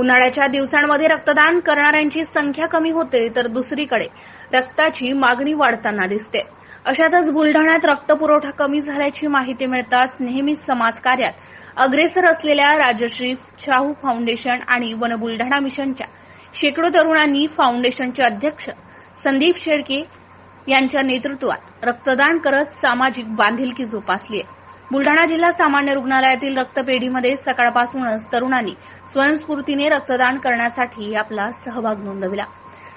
उन्हाळ्याच्या दिवसांमध्ये रक्तदान करणाऱ्यांची संख्या कमी होते तर दुसरीकडे रक्ताची मागणी वाढताना दिसते. अशातच बुलढाण्यात रक्तपुरवठा कमी झाल्याची माहिती मिळताच नेहमीच समाजकार्यात अग्रेसर असलेल्या राजश्री शाहू फाउंडेशन आणि वन बुलढाणा मिशनच्या शेकडो तरुणांनी फाउंडेशनचे अध्यक्ष संदीप शेळके यांच्या नेतृत्वात रक्तदान करत सामाजिक बांधिलकी जोपासली आहे. बुलढाणा जिल्हा सामान्य रुग्णालयातील रक्तपेढीमध्ये सकाळपासूनच तरुणांनी स्वयंस्फूर्तीने रक्तदान करण्यासाठी आपला सहभाग नोंदविला.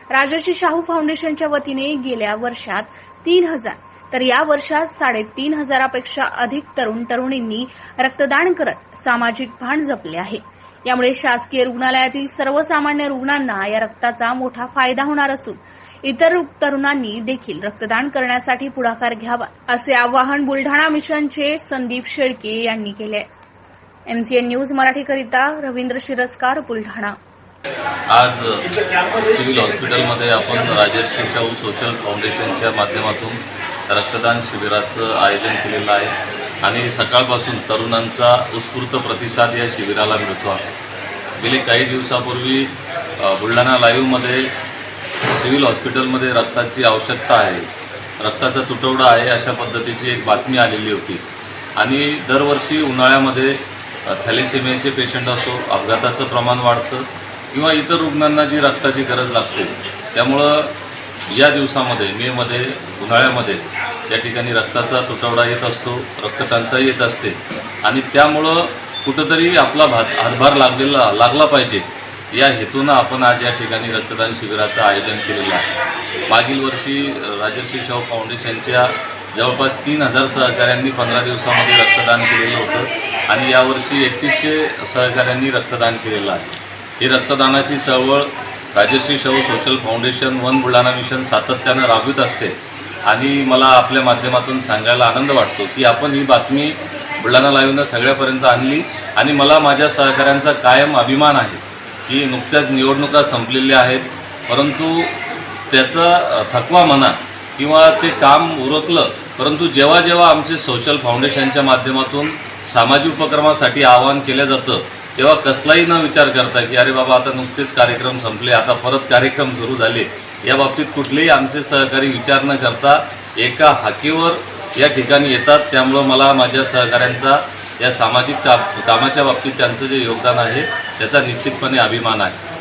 राजर्षी शाहू फाउंडेशनच्या वतीने गेल्या वर्षात तीन हजार तर या वर्षात साडेतीन हजारापेक्षा अधिक तरुण तरुणींनी रक्तदान करत सामाजिक भान जपले आहे. यामुळे शासकीय रुग्णालयातील सर्वसामान्य रुग्णांना या रक्ताचा मोठा फायदा होणार असून इतर तरुणांनी देखील रक्तदान करण्यासाठी पुढाकार घ्यावा असे आवाहन बुलढाणा मिशनचे संदीप शेळके यांनी केले. एमसीएन न्यूज मराठीकरिता रवींद्र शिरस्कार बुलढाणा. आज सिव्हिल हॉस्पिटलमध्ये आपण राजर्षी शाहू सोशल फाउंडेशनच्या माध्यमातून रक्तदान शिबिराचं आयोजन केलेलं आहे. आणि सकाळपासून तरुणांचा उत्स्फूर्त प्रतिसाद या शिबिराला मिळतो आहे. गेले काही दिवसापूर्वी बुलढाणा लाईव्हमध्ये सिव्हिल हॉस्पिटलमध्ये रक्ताची आवश्यकता आहे. रक्ताचा तुटवडा आहे अशा पद्धतीची एक बातमी आलेली होती. आणि दरवर्षी उन्हाळ्यामध्ये अ, थॅलेसेमियाचे पेशंट असो अपघाताचं प्रमाण वाढतं किंवा इतर रुग्णांना जी रक्ताची गरज लागते त्यामुळं या दिवसामध्ये मेमध्ये उन्हाळ्यामध्ये या ठिकाणी रक्ताचा तुटवडा येत असतो रक्तटंचाई येत असते. आणि त्यामुळं कुठंतरी आपला भात हातभार लागलेला लागला पाहिजे. या हेतूनं आपण आज या ठिकाणी रक्तदान शिबिराचं आयोजन केलेलं आहे. मागील वर्षी राजश्री राजर्षी शाहू फाउंडेशनच्या जवळपास तीन हजार सहकाऱ्यांनी पंधरा दिवसामध्ये रक्तदान केलेलं होतं आणि यावर्षी एकतीसशे सहकाऱ्यांनी रक्तदान केलेलं आहे. ही रक्तदानाची चळवळ Rajarshi Shahu social foundation one Buldhana mission सातत्यानं राबवित असते आणि मला आपल्या माध्यमातून सांगायला आनंद वाटतो की आपण ही बातमी बुलढाणा लाईव्हनं सगळ्यापर्यंत आणली आणि मला माझ्या सहकाऱ्यांचा कायम अभिमान आहे. की नुकत्याच निवडणुका संपलेल्या आहेत परंतु त्याचा थकवा म्हणा किंवा ते काम उरकलं परंतु जेव्हा जेव्हा आमचे सोशल फाउंडेशनच्या माध्यमातून सामाजिक उपक्रमासाठी आवाहन केलं जातं तेव्हा कसलाही न विचार करता की अरे बाबा आता नुकतेच कार्यक्रम संपले आता परत कार्यक्रम सुरू झाले या बाबतीत कुठलेही आमचे सहकारी विचार न करता एका हाकीवर या ठिकाणी येतात. त्यामुळं मला माझ्या सहकाऱ्यांचा या सामाजिक का कामाच्या बाबतीत त्यांचं जे योगदान आहे त्याचा निश्चितपणे अभिमान आहे.